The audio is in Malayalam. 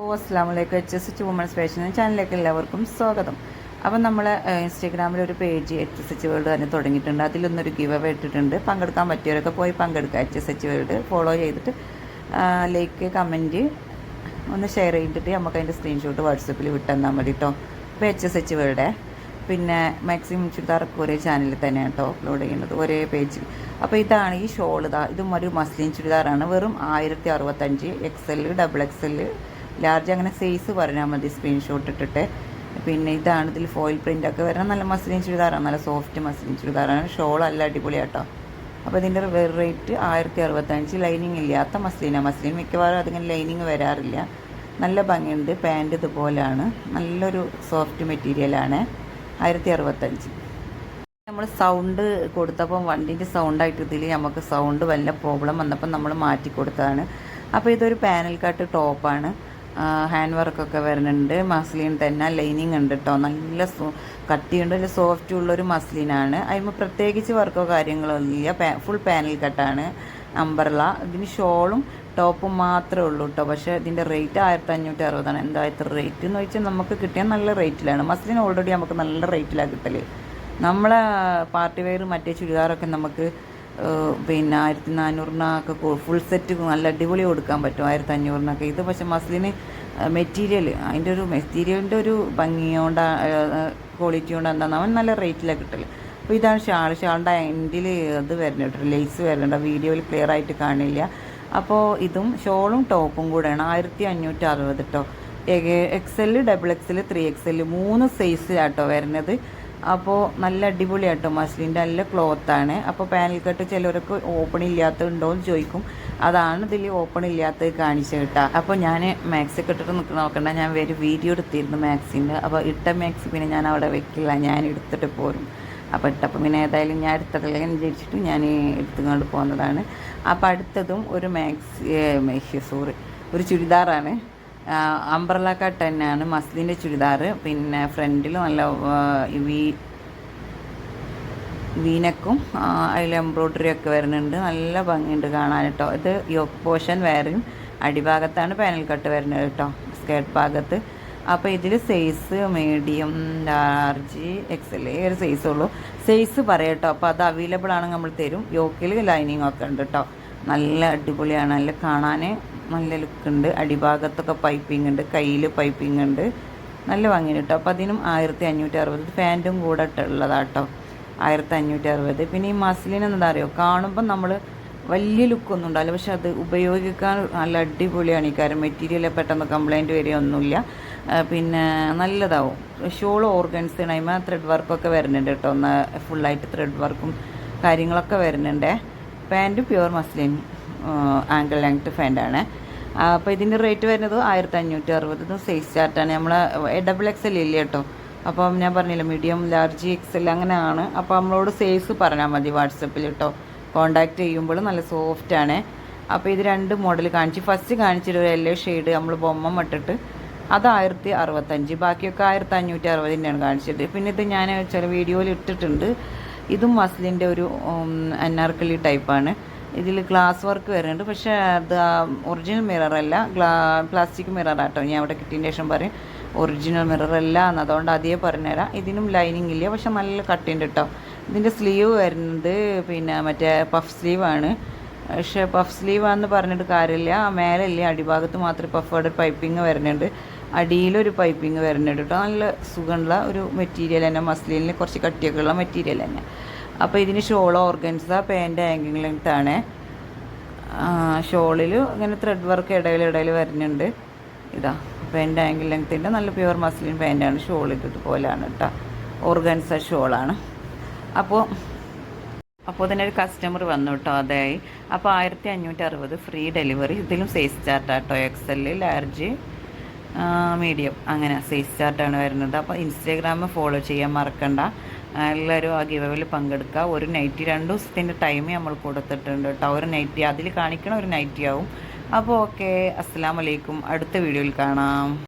ഓ അസ്സാമലൈക്കും H S H women's fashion ചാനലിലേക്ക് എല്ലാവർക്കും സ്വാഗതം. അപ്പം നമ്മൾ ഇൻസ്റ്റാഗ്രാമിൽ ഒരു page H S H world തന്നെ തുടങ്ങിയിട്ടുണ്ട്. അതിലൊന്നൊരു ഗീവ് അവ ഇട്ടിട്ടുണ്ട്. പങ്കെടുക്കാൻ പറ്റിയവരൊക്കെ പോയി പങ്കെടുക്കുക. H S H world follow ചെയ്തിട്ട് ലൈക്ക് കമന്റ് ഒന്ന് ഷെയർ ചെയ്തിട്ട് നമുക്ക് അതിന്റെ സ്ക്രീൻഷോട്ട് വാട്സപ്പിൽ വിട്ടെന്നാൽ മതി കേട്ടോ ഇപ്പോൾ എച്ച് എസ് എച്ച് വേൾഡ് പിന്നെ മാക്സിമം ചുരിദാറൊക്കെ ഒരേ ചാനലിൽ തന്നെയാണ് കേട്ടോ അപ്ലോഡ് ചെയ്യുന്നത്. ഒരേ പേജിൽ അപ്പോൾ ഇതാണ് ഈ ഷോൾ ഇതാ. ഇതും ഒരു മസ്ലിൻ ചുരിദാറാണ് വെറും ആയിരത്തി അറുപത്തഞ്ച് X L double X L large അങ്ങനെ സൈസ് പറഞ്ഞാൽ മതി സ്ക്രീൻഷോട്ട് ഇട്ടിട്ട്. പിന്നെ ഇതാണ് ഇതിൽ ഫോയിൽ പ്രിന്റ് ഒക്കെ വരണം. നല്ല മസ്ലിൻ ചുരിദാറാണ് നല്ല സോഫ്റ്റ് മസ്ലിൻ ചുരിദാറാണ് ഷോൾ അല്ല അടിപൊളിയാട്ടോ. അപ്പോൾ ഇതിന്റെ റേറ്റ് ആയിരത്തി അറുപത്തഞ്ച് ലൈനിങ് ഇല്ലാത്ത മസ്ലിനാണ് മസ്ലിൻ മിക്കവാറും അതിങ്ങനെ ലൈനിങ് വരാറില്ല. നല്ല ഭംഗിയുണ്ട്. പാന്റ് ഇതുപോലെയാണ് നല്ലൊരു സോഫ്റ്റ് മെറ്റീരിയലാണ് ആയിരത്തി അറുപത്തഞ്ച് നമ്മൾ സൗണ്ട് കൊടുത്തപ്പോൾ വണ്ടീന്റെ സൗണ്ടായിട്ട് ഇതിൽ നമുക്ക് സൗണ്ട് വല്ല പ്രോബ്ലം വന്നപ്പോൾ നമ്മൾ മാറ്റി കൊടുത്തതാണ് അപ്പോൾ ഇതൊരു പാനൽ കട്ട് ടോപ്പാണ് ഹാൻഡ് വർക്കൊക്കെ വരുന്നുണ്ട്. മസ്ലിൻ തന്നെ ലൈനിങ് ഉണ്ട് കേട്ടോ നല്ല കട്ടിയുണ്ട് നല്ല സോഫ്റ്റ് ഉള്ളൊരു മസ്ലിനാണ് അതിന് പ്രത്യേകിച്ച് വർക്കോ കാര്യങ്ങളോ ഇല്ല. ഫുൾ പാനൽ കട്ടാണ് അമ്പർള ഇതിന് ഷോളും ടോപ്പും മാത്രമേ ഉള്ളൂ കേട്ടോ പക്ഷേ ഇതിന്റെ റേറ്റ് ആയിരത്തി അഞ്ഞൂറ്റി അറുപതാണ് എന്താ ഇത്ര റേറ്റ് എന്ന് വെച്ചാൽ നമുക്ക് കിട്ടിയ നല്ല റേറ്റിലാണ് മസ്ലിൻ ഓൾറെഡി നമുക്ക് നല്ല റേറ്റിലാണ് കിട്ടൽ നമ്മളെ പാർട്ടി വെയർ മറ്റേ ചുരിദാറൊക്കെ നമുക്ക് പിന്നെ ആയിരത്തി നാനൂറിനൊക്കെ ഫുൾ സെറ്റ് നല്ല അടിപൊളി കൊടുക്കാൻ പറ്റും ആയിരത്തി അഞ്ഞൂറിനൊക്കെ ഇത് പക്ഷേ മസ്ലിന് മെറ്റീരിയൽ അതിന്റെ ഒരു മെറ്റീരിയലിന്റെ ഒരു ഭംഗിയോണ്ട് ക്വാളിറ്റി കൊണ്ട് എന്താണെന്ന് അവൻ നല്ല റേറ്റിലാണ് കിട്ടൽ. അപ്പോൾ ഇതാണ് ഷാൾ. ഷാളിന്റെ എൻഡിൽ ഇത് വരുന്നുണ്ട് ലേസ് വരുന്നുണ്ട്. വീഡിയോയിൽ ക്ലിയർ ആയിട്ട് കാണില്ല. അപ്പോൾ ഇതും ഷോളും ടോപ്പും കൂടെയാണ് ആയിരത്തി അഞ്ഞൂറ്റി അറുപത് കേട്ടോ X L double X L three X L മൂന്ന് സൈസിലാട്ടോ വരുന്നത്. അപ്പോൾ നല്ല അടിപൊളിയാട്ടോ മസ്ലിന്റെ നല്ല ക്ലോത്താണ്. അപ്പോൾ പാനൽ കട്ട് ചിലവർക്ക് ഓപ്പൺ ഇല്ലാത്തതുണ്ടോ എന്ന് ചോദിക്കും. അതാണ് ഇതിൽ ഓപ്പൺ ഇല്ലാത്തത് കാണിച്ചു കിട്ടുക അപ്പോൾ ഞാൻ മാക്സി നിൽക്കുന്ന നോക്കണ്ട. ഞാൻ വേറെ വീഡിയോ എടുത്തിരുന്നു മാക്സിന്റെ അപ്പോൾ ഇട്ട മാക്സി പിന്നെ ഞാൻ അവിടെ വെക്കില്ല. ഞാൻ എടുത്തിട്ട് പോരും. അപ്പോൾ ഇട്ടപ്പം പിന്നെ ഏതായാലും ഞാൻ എടുത്തിട്ടില്ല എന്ന് വിചാരിച്ചിട്ട് ഞാൻ എടുത്തുകൊണ്ട് പോകുന്നതാണ് അപ്പോൾ അടുത്തതും ഒരു മാക്സി സോറി ഒരു ചുരിദാറാണ്. അംബ്രല കട്ട് തന്നെയാണ് മസ്ലിന്റെ ചുരിദാർ പിന്നെ ഫ്രണ്ടിൽ നല്ല വീ വീനക്കും അതിൽ എംബ്രോയ്ഡറി ഒക്കെ വരുന്നുണ്ട്. നല്ല ഭംഗിയുണ്ട് കാണാൻ കേട്ടോ ഇത് യോക്ക് പോഷൻ വേറെയും അടിഭാഗത്താണ് പാനൽ കട്ട് വരുന്നത് കേട്ടോ സ്കേർട്ട് ഭാഗത്ത്. അപ്പോൾ ഇതിൽ size medium large X L ഒരു സൈസ് ഉള്ളൂ. സൈസ് പറയാം കേട്ടോ അപ്പോൾ അത് അവൈലബിൾ ആണെങ്കിൽ നമ്മൾ തരും. യോക്കിൽ ലൈനിങ് ഒക്കെ ഉണ്ട് കേട്ടോ നല്ല അടിപൊളിയാണ്. നല്ല കാണാൻ നല്ല ലുക്ക് ഉണ്ട് അടിഭാഗത്തൊക്കെ പൈപ്പിംഗ് ഉണ്ട്. കയ്യിൽ പൈപ്പിംഗ് ഉണ്ട്. നല്ല ഭംഗിയാണ് കേട്ടോ അപ്പോൾ അതിനും ആയിരത്തി അഞ്ഞൂറ്റി അറുപത് ഫാന്റും കൂടെ ഉള്ളതാട്ടോ. ആയിരത്തി അഞ്ഞൂറ്റി അറുപത് പിന്നെ ഈ മസ്ലിൻ എന്താ അറിയോ? കാണുമ്പോൾ നമ്മൾ വലിയ ലുക്കൊന്നും ഉണ്ടാവില്ല. പക്ഷെ അത് ഉപയോഗിക്കാൻ നല്ല അടിപൊളിയാണ് ഈ കാര്യം. മെറ്റീരിയൽ പെട്ടെന്ന് കംപ്ലൈന്റ് വരികയൊന്നുമില്ല പിന്നെ നല്ലതാവും. ഷോൾ ഓർഗൻസ് കഴിയുമ്പോൾ ത്രെഡ് വർക്കൊക്കെ വരുന്നുണ്ട് കേട്ടോ ഒന്ന് ഫുള്ളായിട്ട് ത്രെഡ് വർക്കും കാര്യങ്ങളൊക്കെ വരുന്നുണ്ട്. Pant pure muslin ankle length ഫാന്റാണ് അപ്പോൾ ഇതിന്റെ റേറ്റ് വരുന്നത് ആയിരത്തി അഞ്ഞൂറ്റി അറുപത് സൈസ് ചാർട്ടാണ് നമ്മൾ ഡബിൾ എക്സ് എൽ ഇല്ല കേട്ടോ? അപ്പം ഞാൻ പറഞ്ഞില്ല മീഡിയം ലാർജ് എക്സ് എൽ അങ്ങനെയാണ് അപ്പോൾ നമ്മളോട് സൈസ് പറഞ്ഞാൽ മതി വാട്സപ്പിൽ കേട്ടോ കോണ്ടാക്ട് ചെയ്യുമ്പോൾ നല്ല സോഫ്റ്റ് ആണ്. അപ്പോൾ ഇത് രണ്ട് മോഡൽ കാണിച്ച് ഫസ്റ്റ് കാണിച്ചിട്ട് ഒരു എല്ലോ ഷെയ്ഡ് നമ്മൾ ബൊമ്മ ഇട്ടിട്ട് അത് ആയിരത്തി അറുപത്തഞ്ച് ബാക്കിയൊക്കെ ആയിരത്തി അഞ്ഞൂറ്റി അറുപതിന്റെയാണ് കാണിച്ചത്. പിന്നെ ഇത് ഞാൻ ചില വീഡിയോയിൽ ഇട്ടിട്ടുണ്ട്. ഇതും മസ്ലിന്റെ ഒരു അന്നാർക്കലി ടൈപ്പാണ് ഇതിൽ ഗ്ലാസ് വർക്ക് വരുന്നുണ്ട്. പക്ഷേ അത് ഒറിജിനൽ മിററല്ല ഗ്ലാ പ്ലാസ്റ്റിക് മിററാട്ടോ ഞാൻ അവിടെ കിട്ടിയതിന് ശേഷം പറയും ഒറിജിനൽ മിററല്ല എന്ന്. അതുകൊണ്ട് അതേ പറഞ്ഞുതരാം. ഇതിനും ലൈനിങ് ഇല്ല. പക്ഷെ നല്ല കട്ടിയുണ്ട് കേട്ടോ ഇതിന്റെ സ്ലീവ് വരുന്നത് പിന്നെ മറ്റേ പഫ് സ്ലീവാണ് പക്ഷേ പഫ് സ്ലീവാണെന്ന് പറഞ്ഞിട്ട് കാര്യമില്ല. മേലെ ഇല്ല അടിഭാഗത്ത് മാത്രം പഫ് പൈപ്പിംഗ് വരുന്നുണ്ട്. അടിയിലൊരു പൈപ്പിംഗ് വരുന്നുണ്ട് കേട്ടോ നല്ല സുഖമുള്ള ഒരു മെറ്റീരിയൽ തന്നെ. മസ്ലിനിൽ കുറച്ച് കട്ടിയൊക്കെ ഉള്ള മെറ്റീരിയൽ തന്നെ. അപ്പോൾ ഇതിന് shawl organza pant ankle length ആണ്. ഷോളിൽ ഇങ്ങനെ ത്രെഡ് വർക്ക് ഇടയിൽ ഇടയിൽ വരുന്നുണ്ട്. ഇതാ പാന്റ് ആങ്കിൾ ലെങ്ത്തിന്റെ നല്ല പ്യുവർ മസ്ലിൻ പാന്റാണ് ഷോൾ ഇതുപോലെയാണ് കേട്ടോ ഓർഗൻസ ഷോളാണ്. അപ്പോൾ അപ്പോൾ തന്നെ ഒരു കസ്റ്റമർ വന്നു കേട്ടോ അതായി. അപ്പോൾ ആയിരത്തി അഞ്ഞൂറ്റി അറുപത് ഫ്രീ ഡെലിവറി ഇതിലും സൈസ് ചാർട്ടാട്ടോ എക്സ് എൽ ലാർജ് മീഡിയം അങ്ങനെ സൈസ് ചാർട്ടാണ് വരുന്നത്. അപ്പോൾ ഇൻസ്റ്റാഗ്രാം ഫോളോ ചെയ്യാൻ മറക്കണ്ട. എല്ലാവരും ആ ഗിവവിൽ പങ്കെടുക്കുക. ഒരു നൈറ്റി രണ്ട് ദിവസത്തിന്റെ ടൈം നമ്മൾ കൊടുത്തിട്ടുണ്ട് കേട്ടോ. ഒരു നൈറ്റി അതിൽ കാണിക്കണ ഒരു നൈറ്റി ആവും. അപ്പോൾ ഓക്കെ അസ്സാം വലൈക്കും അടുത്ത വീഡിയോയിൽ കാണാം.